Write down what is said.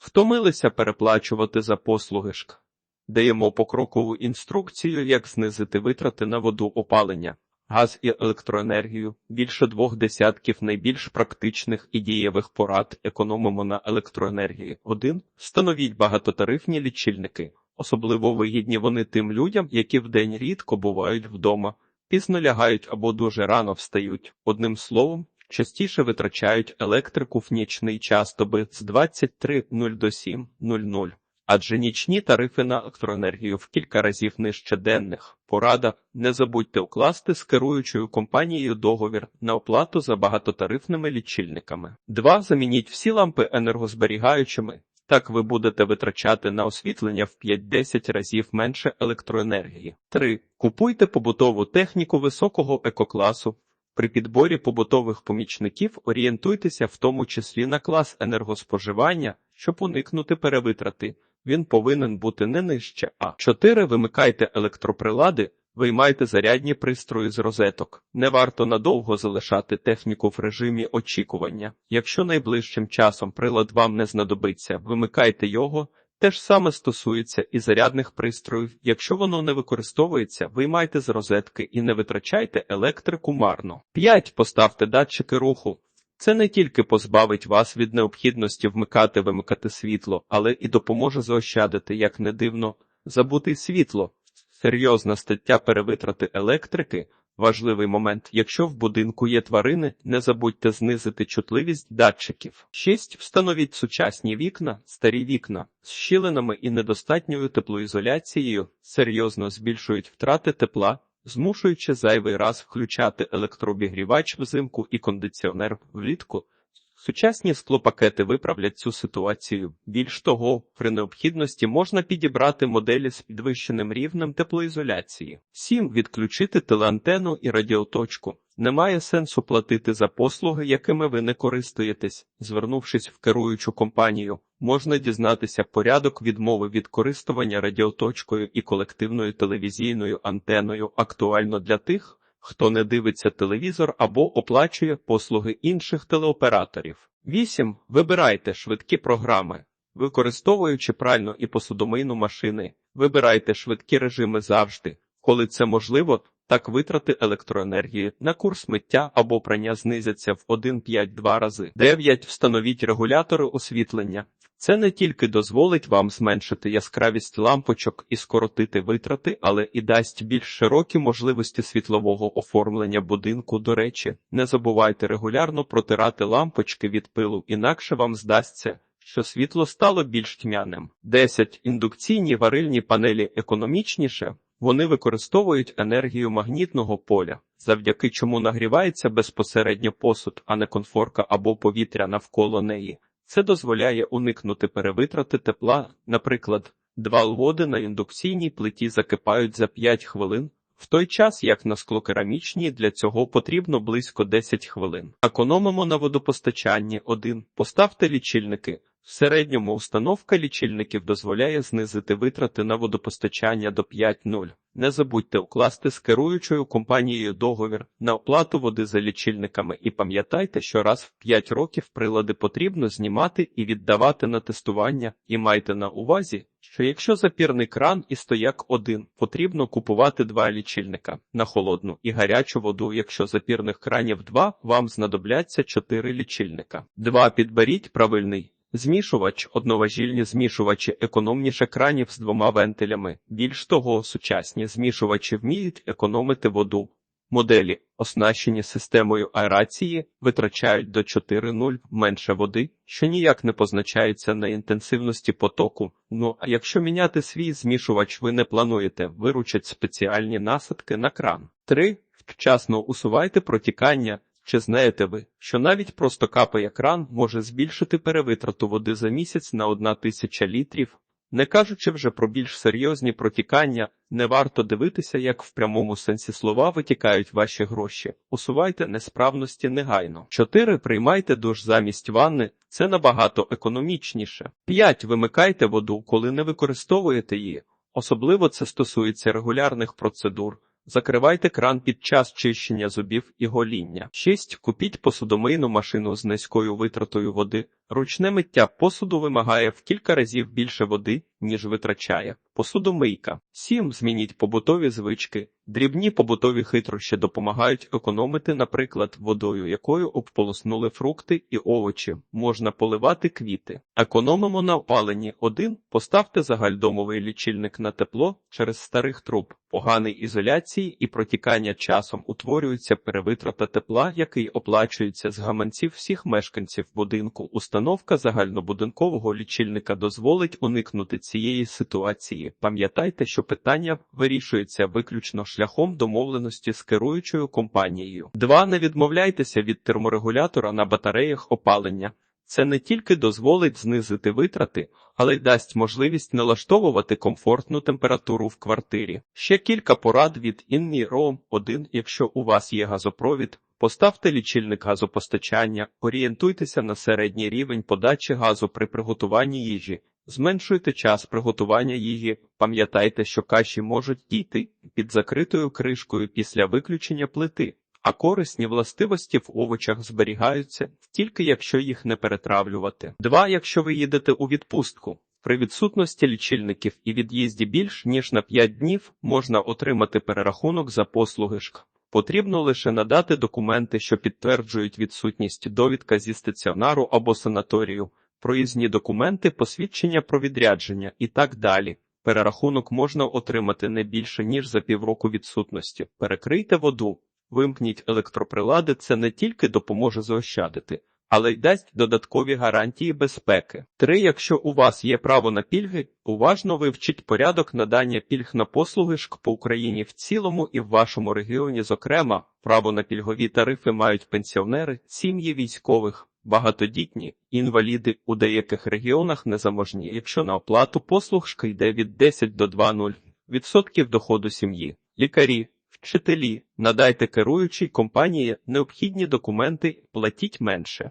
Втомилися переплачувати за послуги ШК. Даємо покрокову інструкцію, як знизити витрати на воду опалення, газ і електроенергію. Більше двох десятків найбільш практичних і дієвих порад економимо на електроенергії. 1. Встановіть багатотарифні лічильники. Особливо вигідні вони тим людям, які вдень рідко бувають вдома, пізно лягають або дуже рано встають. Одним словом, частіше витрачають електрику в нічний час доби з 23.00 до 7.00. Адже нічні тарифи на електроенергію в кілька разів нижче денних. Порада не забудьте укласти з керуючою компанією договір на оплату за багатотарифними лічильниками. 2. Замініть всі лампи енергозберігаючими. Так ви будете витрачати на освітлення в 5-10 разів менше електроенергії. 3. Купуйте побутову техніку високого екокласу. При підборі побутових помічників орієнтуйтеся в тому числі на клас енергоспоживання, щоб уникнути перевитрати. Він повинен бути не нижче. А 4. Вимикайте електроприлади, виймайте зарядні пристрої з розеток. Не варто надовго залишати техніку в режимі очікування. Якщо найближчим часом прилад вам не знадобиться, вимикайте його. Те ж саме стосується і зарядних пристроїв. Якщо воно не використовується, виймайте з розетки і не витрачайте електрику марно. 5. Поставте датчики руху. Це не тільки позбавить вас від необхідності вмикати вимикати світло, але і допоможе заощадити, як не дивно, забути світло. Серйозна стаття перевитрати електрики. Важливий момент, якщо в будинку є тварини, не забудьте знизити чутливість датчиків. 6. Встановіть сучасні вікна, старі вікна з щілинами і недостатньою теплоізоляцією серйозно збільшують втрати тепла, змушуючи зайвий раз включати електрообігрівач взимку і кондиціонер влітку. Сучасні склопакети виправлять цю ситуацію. Більш того, при необхідності можна підібрати моделі з підвищеним рівнем теплоізоляції. 7. Відключити телеантенну і радіоточку. Немає сенсу платити за послуги, якими ви не користуєтесь. Звернувшись в керуючу компанію, можна дізнатися порядок відмови від користування радіоточкою і колективною телевізійною антеною актуально для тих, хто не дивиться телевізор або оплачує послуги інших телеоператорів. 8. Вибирайте швидкі програми. Використовуючи пральну і посудомийну машини, вибирайте швидкі режими завжди, коли це можливо, так витрати електроенергії на курс миття або прання знизяться в 1,5-2 рази. 9. Встановіть регулятори освітлення. Це не тільки дозволить вам зменшити яскравість лампочок і скоротити витрати, але і дасть більш широкі можливості світлового оформлення будинку. До речі, не забувайте регулярно протирати лампочки від пилу, інакше вам здасться. Що світло стало більш тьмяним. 10. Індукційні варильні панелі економічніше. Вони використовують енергію магнітного поля, завдяки чому нагрівається безпосередньо посуд, а не конфорка або повітря навколо неї. Це дозволяє уникнути перевитрати тепла, наприклад, два лводи на індукційній плиті закипають за 5 хвилин, в той час як на склокерамічній для цього потрібно близько 10 хвилин. Економимо на водопостачанні 1. Поставте лічильники. В середньому установка лічильників дозволяє знизити витрати на водопостачання до 5.0. Не забудьте укласти з керуючою компанією договір на оплату води за лічильниками і пам'ятайте, що раз в 5 років прилади потрібно знімати і віддавати на тестування, і майте на увазі, що якщо запірний кран і стояк один, потрібно купувати два лічильника на холодну і гарячу воду. Якщо запірних кранів два, вам знадобляться 4 лічильника. 2. Підберіть правильний. Змішувач, одноважільні змішувачі економніше кранів з двома вентилями. Більш того, сучасні змішувачі вміють економити воду. Моделі, оснащені системою аерації, витрачають до 4,0 менше води, що ніяк не позначається на інтенсивності потоку. Ну а якщо міняти свій змішувач ви не плануєте, виручать спеціальні насадки на кран. 3. Вчасно усувайте протікання. Чи знаєте ви, що навіть просто капає кран може збільшити перевитрату води за місяць на 1 тисяча літрів? Не кажучи вже про більш серйозні протікання, не варто дивитися, як в прямому сенсі слова витікають ваші гроші. Усувайте несправності негайно. 4. Приймайте душ замість ванни. Це набагато економічніше. 5. Вимикайте воду, коли не використовуєте її. Особливо це стосується регулярних процедур. Закривайте кран під час чищення зубів і гоління. 6. Купіть посудомийну машину з низькою витратою води. Ручне миття посуду вимагає в кілька разів більше води, ніж витрачає. Посудомийка. 7. Змініть побутові звички. Дрібні побутові хитрощі допомагають економити, наприклад, водою, якою обполоснули фрукти і овочі. Можна поливати квіти. Економимо на опаленні. 1. Поставте загальдомовий лічильник на тепло через старих труб. Поганий ізоляції і протікання часом утворюється перевитрата тепла, який оплачується з гаманців всіх мешканців будинку. Установка загальнобудинкового лічильника дозволить уникнути цієї ситуації. Пам'ятайте, що питання вирішується виключно шляхом домовленості з керуючою компанією. 2. Не відмовляйтеся від терморегулятора на батареях опалення. Це не тільки дозволить знизити витрати, але й дасть можливість налаштовувати комфортну температуру в квартирі. Ще кілька порад від Інміро. 1. Якщо у вас є газопровід, поставте лічильник газопостачання, орієнтуйтеся на середній рівень подачі газу при приготуванні їжі. Зменшуйте час приготування їжі. Пам'ятайте, що каші можуть дійти під закритою кришкою після виключення плити. А корисні властивості в овочах зберігаються тільки якщо їх не перетравлювати. 2. Якщо ви їдете у відпустку. При відсутності лічильників і від'їзді більш ніж на 5 днів можна отримати перерахунок за послуги ШК. Потрібно лише надати документи, що підтверджують відсутність довідка зі стаціонару або санаторію, проїзні документи, посвідчення про відрядження і так далі. Перерахунок можна отримати не більше, ніж за півроку відсутності. Перекрийте воду. Вимкніть електроприлади, це не тільки допоможе заощадити, але й дасть додаткові гарантії безпеки. 3. Якщо у вас є право на пільги, уважно вивчіть порядок надання пільг на послуги ШК Україні в цілому і в вашому регіоні, зокрема, право на пільгові тарифи мають пенсіонери, сім'ї військових, багатодітні, інваліди у деяких регіонах незаможні, якщо на оплату послуг ШК йде від 10 до 2,0 відсотків доходу сім'ї, лікарі. Вчителі, надайте керуючій компанії необхідні документи, платіть менше.